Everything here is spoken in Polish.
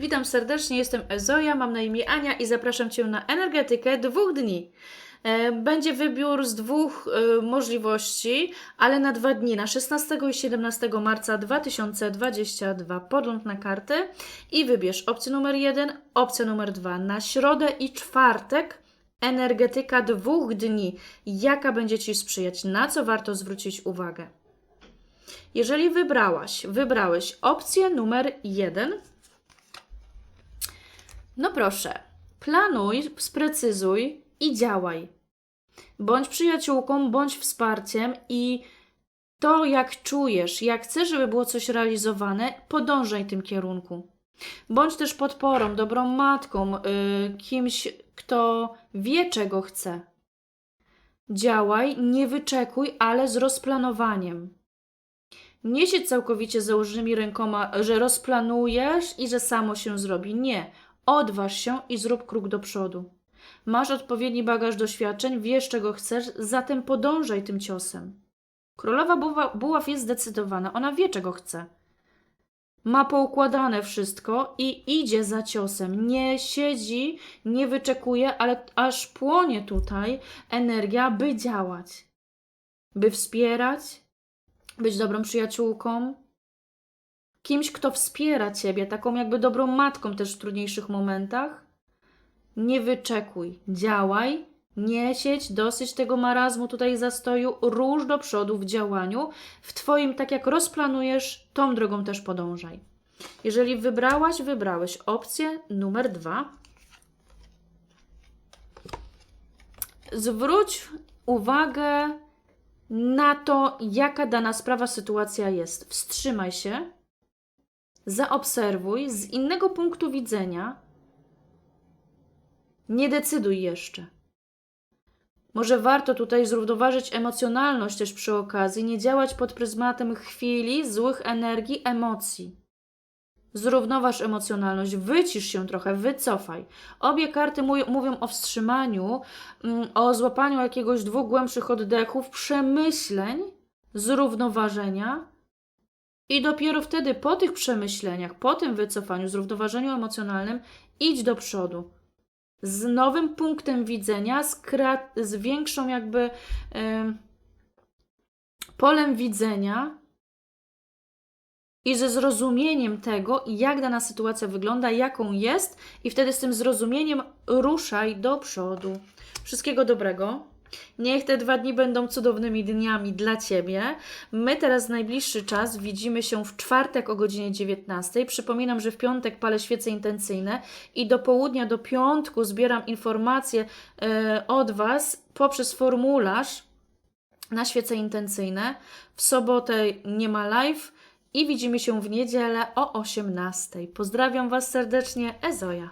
Witam serdecznie, jestem Ezoja, mam na imię Ania i zapraszam Cię na energetykę dwóch dni. E, Będzie wybór z dwóch e, możliwości, ale na dwa dni, na 16 i 17 marca 2022. Podgląd na karty i wybierz opcję numer 1, opcję numer 2. Na środę i czwartek energetyka dwóch dni. Jaka będzie Ci sprzyjać? Na co warto zwrócić uwagę? Jeżeli wybrałaś, wybrałeś opcję numer 1, no proszę, planuj, sprecyzuj i działaj. Bądź przyjaciółką, bądź wsparciem i to, jak czujesz, jak chcesz, żeby było coś realizowane, podążaj tym kierunku. Bądź też podporą, dobrą matką, y, kimś, kto wie, czego chce. Działaj, nie wyczekuj, ale z rozplanowaniem. Nie siedź całkowicie założonymi rękoma, że rozplanujesz i że samo się zrobi. Nie. Odważ się i zrób krok do przodu. Masz odpowiedni bagaż doświadczeń, wiesz czego chcesz, zatem podążaj tym ciosem. Królowa buła, buław jest zdecydowana, ona wie czego chce. Ma poukładane wszystko i idzie za ciosem. Nie siedzi, nie wyczekuje, ale aż płonie tutaj energia, by działać, by wspierać, być dobrą przyjaciółką, kimś, kto wspiera ciebie, taką jakby dobrą matką też w trudniejszych momentach. Nie wyczekuj, działaj, nie siedź, dosyć tego marazmu tutaj zastoju, rusz do przodu w działaniu. W twoim, tak jak rozplanujesz, tą drogą też podążaj. Jeżeli wybrałaś, wybrałeś opcję numer dwa, zwróć uwagę na to, jaka dana sprawa, sytuacja jest. Wstrzymaj się, zaobserwuj z innego punktu widzenia. Nie decyduj jeszcze. Może warto tutaj zrównoważyć emocjonalność też przy okazji, nie działać pod pryzmatem chwili, złych energii, emocji. Zrównoważ emocjonalność, wycisz się trochę, wycofaj. Obie karty mówią o wstrzymaniu, mm, o złapaniu jakiegoś dwóch głębszych oddechów, przemyśleń, zrównoważenia. I dopiero wtedy, po tych przemyśleniach, po tym wycofaniu, zrównoważeniu emocjonalnym, idź do przodu. Z nowym punktem widzenia, z, z większą jakby em, polem widzenia, i ze zrozumieniem tego, jak dana sytuacja wygląda, jaką jest, i wtedy z tym zrozumieniem ruszaj do przodu. Wszystkiego dobrego. Niech te dwa dni będą cudownymi dniami dla Ciebie. My teraz najbliższy czas widzimy się w czwartek o godzinie 19. Przypominam, że w piątek palę świece intencyjne i do południa, do piątku zbieram informacje e, od Was poprzez formularz na świece intencyjne. W sobotę nie ma live i widzimy się w niedzielę o 18. Pozdrawiam Was serdecznie, Ezoja.